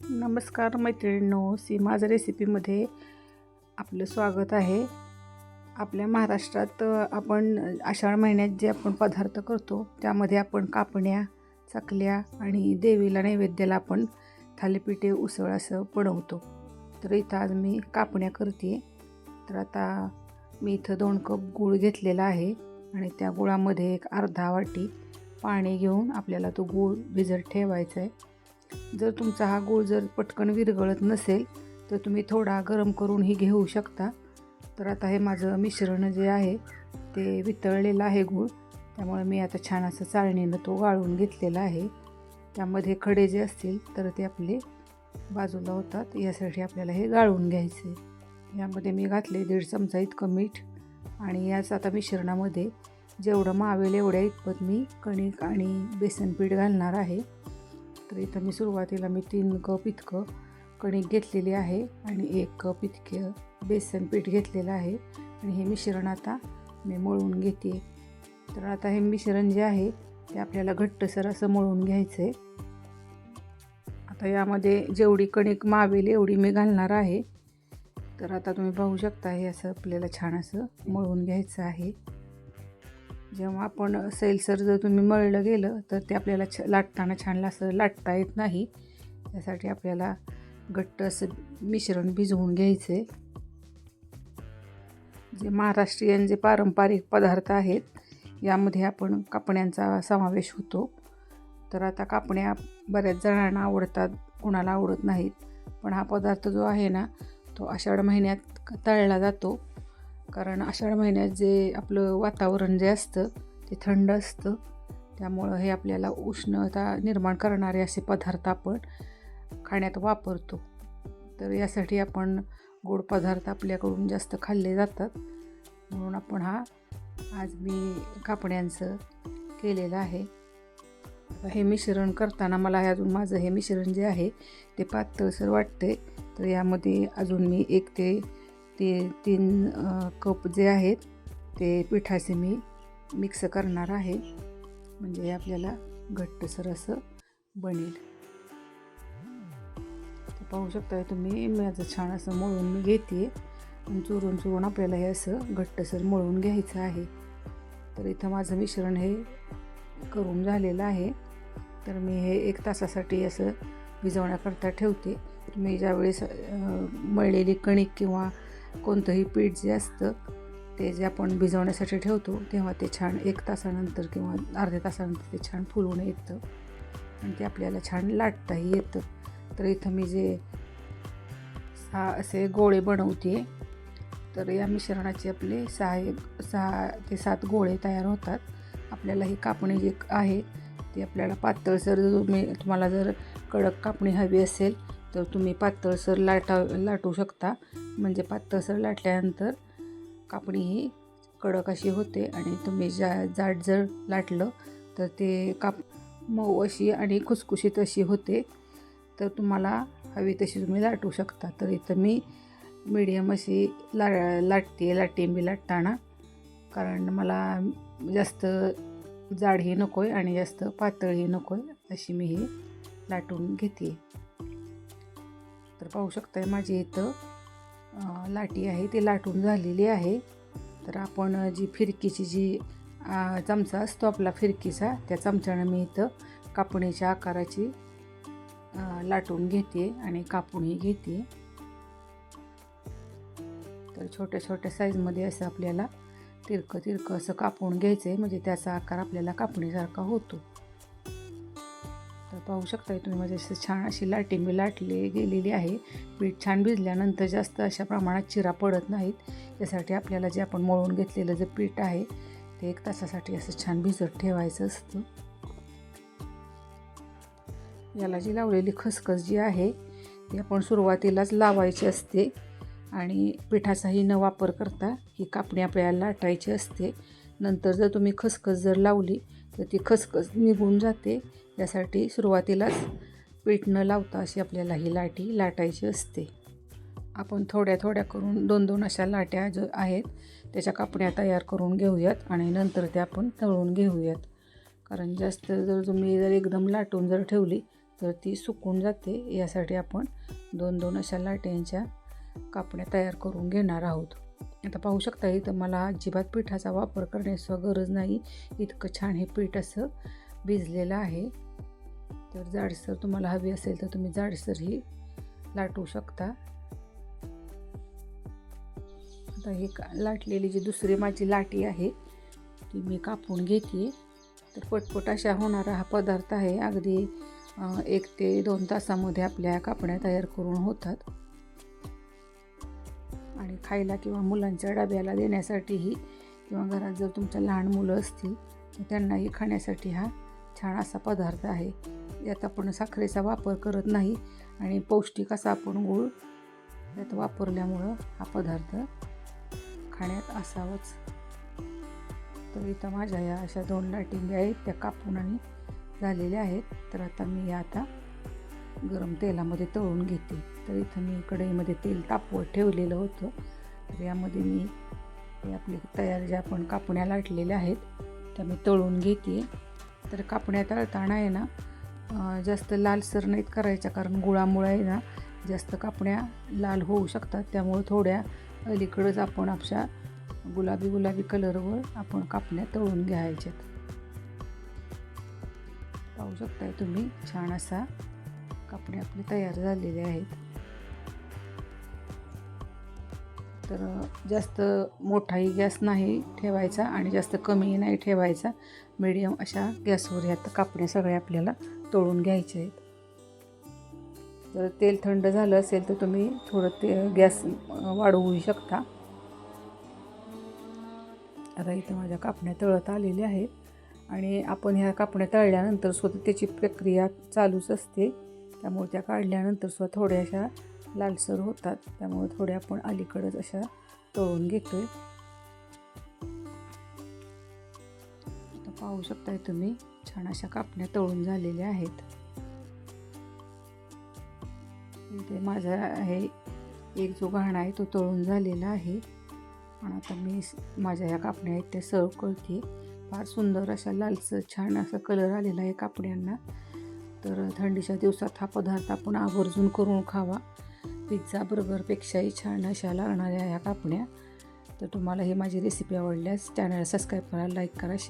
नमस्कार मैत्रिणींनो सीमाज रेसिपीमध्ये आपलं स्वागत आहे. आपल्या महाराष्ट्रात आपण आषाढ महिन्यात जे आपण पदार्थ करतो त्यामध्ये आपण कापण्या चकल्या आणि देवीला नैवेद्याला आपण थालीपीठे उसळ असं बनवतो. तर इथं आज मी कापण्या करते तर आता मी इथं दोन कप गूळ घेतलेला आहे आणि त्या गुळामध्ये एक अर्धा वाटी पाणी घेऊन आपल्याला तो गूळ भिजत ठेवायचा आहे. जर तुमचा हा गूळ जर पटकन विरघळत नसेल तर तुम्ही थोडा गरम करूनही घेऊ शकता. तर आता हे माझं मिश्रण जे आहे ते वितळलेलं आहे गूळ. त्यामुळे मी आता छान असं चाळणीनं तो गाळून घेतलेला आहे. त्यामध्ये खडे जे असतील तर ते आपले बाजूला होतात. यासाठी आपल्याला हे गाळून घ्यायचे. यामध्ये मी घातले दीड चमचा इतकं मीठ. आणि याच आता मिश्रणामध्ये जेवढं मावेल एवढ्या इतपत मी कणिक आणि बेसन पीठ घालणार आहे. तर इथं मी सुरुवातीला मी तीन कप इतकं कणिक घेतलेली आहे आणि एक कप इतकं बेसन पीठ घेतलेलं आहे आणि हे मिश्रण आता मी मळून घेते. तर आता हे मिश्रण जे आहे ते आपल्याला घट्टसर असं मळून घ्यायचं आहे आता यामध्ये जेवढी कणिक मावेल एवढी मी घालणार आहे. तर आता तुम्ही पाहू शकता हे असं आपल्याला छान असं मळून घ्यायचं आहे. जेव्हा आपण सैलसर जर तुम्ही मळलं गेलं तर ते आपल्याला छ लाटताना छान असं लाटता येत नाही. त्यासाठी आपल्याला घट्ट असं मिश्रण भिजवून घ्यायचं. आहे जे महाराष्ट्रीयन जे पारंपरिक पदार्थ आहेत यामध्ये आपण कापण्यांचा समावेश होतो. तर आता कापण्या बऱ्याच जणांना आवडतात कुणाला आवडत नाहीत. पण हा पदार्थ जो आहे ना तो आषाढ महिन्यात तळला जातो. कारण आषाढ महिन्यात जे आपलं वातावरण जे असतं ते थंड असतं. त्यामुळं हे आपल्याला उष्णता निर्माण करणारे असे पदार्थ आपण खाण्यात वापरतो. तर यासाठी आपण गोड पदार्थ आपल्याकडून जास्त खाल्ले जातात. म्हणून आपण हा आज मी कापण्यांचं केलेलं आहे. हे मिश्रण करताना मला हे अजून माझं हे मिश्रण जे आहे ते पातळसर वाटते तर यामध्ये अजून मी एक ते ते तीन कप जे आहेत ते पिठाचे मी मिक्स करणार आहे. म्हणजे आपल्याला घट्टसर असं बनेल. तर पाहू शकता तुम्ही माझं छान असं मळून मी घेते आणि चुरून चुरून आपल्याला हे असं घट्टसर मळून घ्यायचं आहे. तर इथं माझं मिश्रण हे करून झालेलं आहे. तर मी हे एक तासासाठी असं भिजवण्याकरता ठेवते. तुम्ही ज्यावेळेस मळलेली कणिक किंवा कोणतंही पीठ जे असतं ते जे आपण भिजवण्यासाठी ठेवतो तेव्हा ते छान एक तासानंतर किंवा अर्ध्या तासानंतर ते छान फुलून येतं. आणि ते आपल्याला छान लाटताही येतं. तर इथं मी जे सहा असे गोळे बनवते तर या मिश्रणाचे आपले सहा एक सहा ते सात गोळे तयार होतात. आपल्याला ही कापणी जी आहे ती आपल्याला पातळसर तुम्ही तुम्हाला जर कडक कापणी हवी असेल तर तुम्ही पातळसर लाटा लाटू शकता. म्हणजे पातळसर लाटल्यानंतर कापणी ही कडक अशी होते आणि तुम्ही जा जाड जर लाटलं तर ते काप मऊ अशी आणि खुसखुशीत अशी होते. तर तुम्हाला हवी तशी तुम्ही लाटू शकता. तर इथं मी मीडियम अशी ला लाटते लाटिंबी लाटताना. कारण मला जास्त जाडही नको आहे आणि जास्त पातळही नको आहे अशी मी ही लाटून घेते. तर पाहू शकताय माझी इथं लाटी आहे ती लाटून झालेली आहे. तर आपण जी फिरकीची जी चमचा असतो आपला फिरकीचा त्या चमच्यानं मी इथं कापणीच्या आकाराची लाटून घेते आणि कापूनही घेते. तर छोट्या छोट्या साईजमध्ये असं आपल्याला तिरकं तिरकं असं कापून घ्यायचं आहे म्हणजे त्याचा आकार आपल्याला कापणीसारखा होतो. पाहू शकता तुम्ही म्हणजे माझी असं छान अशी लाटी मी लाटली गेलेली आहे. पीठ छान भिजल्यानंतर जास्त अशा प्रमाणात चिरा पडत नाहीत. त्यासाठी आपल्याला जे आपण मळून घेतलेलं जे पीठ आहे ते एक तासासाठी असं छान भिजत ठेवायचं असतं. याला जी लावलेली खसखस जी आहे ती आपण सुरुवातीलाच लावायची असते. आणि पिठाचाही न वापर करता ही कापणी आपल्याला लाटायची असते. नंतर जर तुम्ही खसखस जर लावली तर ती खसखस निघून जाते. यासाठी सुरुवातीलाच पीठ न लावता अशी आपल्याला ही लाटी लाटायची असते. आपण थोड्या थोड्या करून दोन दोन अशा लाट्या जो आहेत त्याच्या कापण्या तयार करून घेऊयात आणि नंतर त्या आपण तळून घेऊयात. कारण जास्त जर तुम्ही जर एकदम लाटून जर ठेवली तर ती सुकून जाते. यासाठी आपण दोन दोन अशा लाट्यांच्या कापण्या तयार करून घेणार आहोत. आता पाहू शकता इथं मला अजिबात पिठाचा वापर करण्याची गरज नाही. इतकं छान हे पीठ असं भिजलेलं आहे. तर जाडसर तुम्हाला हवी असेल तर तुम्ही जाडसरही लाटू शकता. आता ही का लाटलेली जी दुसरी माझी लाटी आहे ती मी कापून घेते. तर पटपट अशा होणारा हा पदार्थ आहे. अगदी एक ते दोन तासामध्ये आपल्या कापण्या तयार करून होतात. आणि खायला किंवा मुलांच्या डब्याला देण्यासाठीही किंवा घरात जर तुमच्या लहान मुलं असतील तर त्यांनाही खाण्यासाठी हा छान असा पदार्थ आहे. यात आपण साखरेचा वापर करत नाही आणि पौष्टिक असा आपण गूळ यात वापरल्यामुळं हा पदार्थ खाण्यात असावाच. तर इथं माझ्या या अशा दोन लाटिंग्या आहेत त्या कापून आणि झालेल्या आहेत. तर आता मी या आता गरम तेलामध्ये तळून घेते. तर इथं मी कढईमध्ये तेल तापवत ठेवलेलं होतं. तर यामध्ये मी हे आपले तयार ज्या आपण कापण्या लाटलेल्या आहेत त्या मी तळून घेते. तर कापण्या तळताना आहे ना जास्त लालसर नाहीत करायच्या कारण गुळामुळे आहे ना जास्त कापण्या लाल होऊ शकतात. त्यामुळे थोड्या अलीकडंच आपण अशा गुलाबी गुलाबी कलरवर आपण कापण्या तळून घ्यायच्यात. पाहू शकताय तुम्ही छान असा कापणे आपले तयार झालेले आहेत. तर जास्त मोठाही गॅस नाही ठेवायचा आणि जास्त कमीही नाही ठेवायचा. मीडियम अशा गॅसवर ह्यात कापण्या सगळ्या आपल्याला तळून घ्यायच्या आहेत. जर तेल थंड झालं असेल तर तुम्ही थोडं ते गॅस वाढवू शकता. आता इथं माझ्या कापण्या तळत आलेल्या आहेत आणि आपण ह्या कापण्या तळल्यानंतर सुद्धा त्याची प्रक्रिया चालूच असते. त्यामुळे त्या काढल्यानंतर सुद्धा थोड्याशा लालसर होतात. त्यामुळे थोड्या आपण अलीकडंच अशा तळून घेतो आहे पाहू शकताय तुम्ही छान अशा कापण्या तळून झालेल्या आहेत. इथे माझा आहे एक जो घाणा आहे तो तळून झालेला आहे. आणि आता मी माझ्या ह्या कापण्या आहेत त्या सर्व करते. फार सुंदर अशा लालसर छान असा कलर आलेला आहे कापड्यांना तर थंडीच्या दिवसात हा पदार्थ आपण आवर्जून करून खावा. पिझ्झा बर्गरपेक्षाही छान अशा लागणाऱ्या ह्या कापण्या. तर तुम्हाला ही माझी रेसिपी आवडल्यास चॅनल सबस्क्राईब करा लाईक करा शेअर